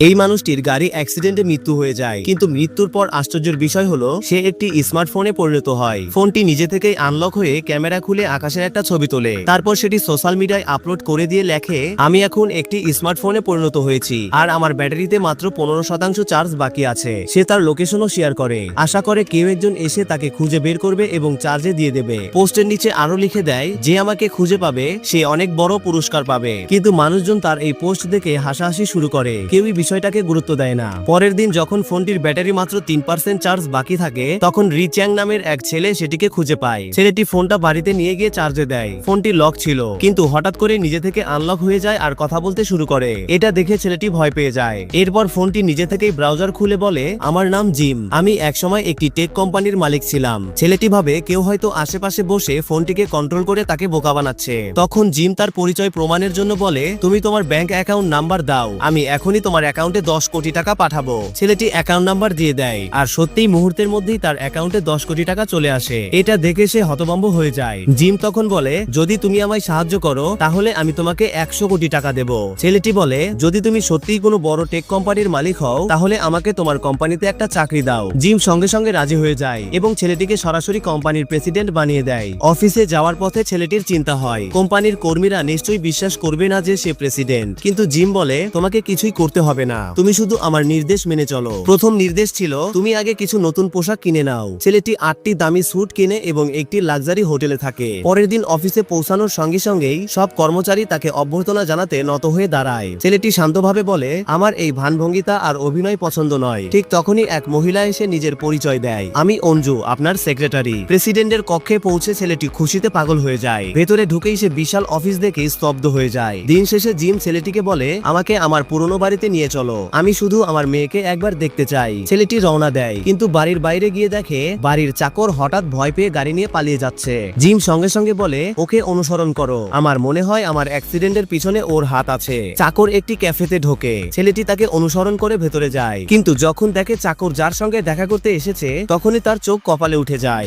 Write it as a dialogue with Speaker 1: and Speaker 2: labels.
Speaker 1: এই মানুষটির গাড়ি অ্যাক্সিডেন্টে মৃত্যু হয়ে যায়। কিন্তু মৃত্যুর পর আশ্চর্যের বিষয় হলো, সে একটি স্মার্টফোনে পরিণত হয়। ফোনটি নিজে থেকেই আনলক হয়ে ক্যামেরা খুলে আকাশের একটা ছবি তোলে। তারপর সেটি সোশ্যাল মিডিয়ায় আপলোড করে দিয়ে লেখে, আমি এখন একটি স্মার্টফোনে পরিণত হয়েছি, আর আমার ব্যাটারিতে মাত্র পনেরো শতাংশ চার্জ বাকি আছে। সে তার লোকেশনও শেয়ার করে। আশা করে কেউ একজন এসে তাকে খুঁজে বের করবে এবং চার্জে দিয়ে দেবে। পোস্টের নিচে আরও লিখে দেয়, যে আমাকে খুঁজে পাবে, সে অনেক বড় পুরস্কার পাবে। কিন্তু মানুষজন তার এই পোস্ট দেখে হাসাহাসি শুরু করে। কেউই বিষয়টাকে গুরুত্ব দেয় না। পরের দিন যখন ফোনটির ব্যাটারি মাত্র তিন পার্সেন্ট চার্জ বাকি থাকে, তখন রিচ্যাং নামের এক ছেলে সেটিকে খুঁজে পায়। ছেলেটি ফোনটা বাড়িতে নিয়ে গিয়ে চার্জে দেয়। ফোনটি লক ছিল, কিন্তু হঠাৎ করে নিজে থেকে আনলক হয়ে যায় আর কথা বলতে শুরু করে। এটা দেখে ছেলেটি ভয় পেয়ে যায়। এরপর ফোনটি নিজে থেকেই ব্রাউজার খুলে বলে, আমার নাম জিম। আমি একসময় একটি টেক কোম্পানির মালিক ছিলাম। ছেলেটি ভাবে কেউ হয়তো আশেপাশে বসে ফোনটিকে কন্ট্রোল করে তাকে বোকা বানাচ্ছে। তখন জিম তার পরিচয় প্রমাণের জন্য বলে, তুমি তোমার ব্যাংক অ্যাকাউন্ট নাম্বার দাও। আমি এখনই তোমার অ্যাকাউন্টে দশ কোটি টাকা পাঠাবো। ছেলেটি অ্যাকাউন্ট নাম্বার দিয়ে দেয়। আর সত্যিই মুহূর্তের মধ্যেই তার অ্যাকাউন্টে দশ কোটি টাকা চলে আসে। এটা দেখে সে হতভম্ব হয়ে যায়। জিম তখন বলে, যদি তুমি আমায় সাহায্য করো, তাহলে আমি তোমাকে একশো কোটি টাকা দেব। ছেলেটি বলে, যদি তুমি সত্যিই কোনো বড় টেক কোম্পানির মালিক হও, তাহলে আমাকে তোমার কোম্পানিতে একটা চাকরি দাও। জিম সঙ্গে সঙ্গে রাজি হয়ে যায় এবং ছেলেটিকে সরাসরি কোম্পানির প্রেসিডেন্ট বানিয়ে দেয়। অফিসে যাওয়ার পথে ছেলেটির চিন্তা হয়। কোম্পানির কর্মীরা নিশ্চয়ই বিশ্বাস করবে না যে সে প্রেসিডেন্ট কিন্তু জিম বলে, তোমাকে কিছুই করতে হবে না। তুমি শুধু আমার নির্দেশ মেনে চলো। প্রথম নির্দেশ ছিল, তুমি আগে কিছু নতুন পোশাক কিনে নাও। ছেলেটি আটটি দামি স্যুট কিনে এবং একটি লাক্সারি হোটেলে থাকে। পরের দিন অফিসে পৌঁছানোর সঙ্গে সঙ্গেই সব কর্মচারী তাকে অভ্যর্থনা জানাতে নত হয়ে দাঁড়ায়। ছেলেটি শান্তভাবে বলে, আমার এই ভানভঙ্গিতা আর অভিনয় পছন্দ নয়। ঠিক তখনই এক মহিলা এসে নিজের পরিচয় দেয়। আমি অঞ্জু, আপনার সেক্রেটারি। প্রেসিডেন্টের কক্ষে পৌঁছে ছেলেটি খুশিতে পাগল হয়ে যায়। ভেতরে ঢুকেই সে বিশাল অফিস দেখে স্তব্ধ হয়ে যায়। দিন শেষে জিম ছেলেটিকে বলে, আমাকে আমার পুরনো বাড়িতে নিয়ে চলো। আমি শুধু আমার মেয়েকে একবার দেখতে চাই। ছেলেটি রওনা দেয়। কিন্তু বাড়ির বাইরে গিয়ে দেখে বাড়ির চাকর হঠাৎ ভয় পেয়ে গাড়ি নিয়ে পালিয়ে যাচ্ছে। জিম সঙ্গে সঙ্গে বলে, ওকে অনুসরণ করো। আমার মনে হয় আমার অ্যাক্সিডেন্টের পিছনে ওর হাত আছে। চাকর একটি ক্যাফেতে ঢোকে। ছেলেটি তাকে অনুসরণ করে ভেতরে যায়। কিন্তু যখন দেখে চাকর যার সঙ্গে দেখা করতে এসেছে, তখনই তার চোখ কপালে উঠে যায়।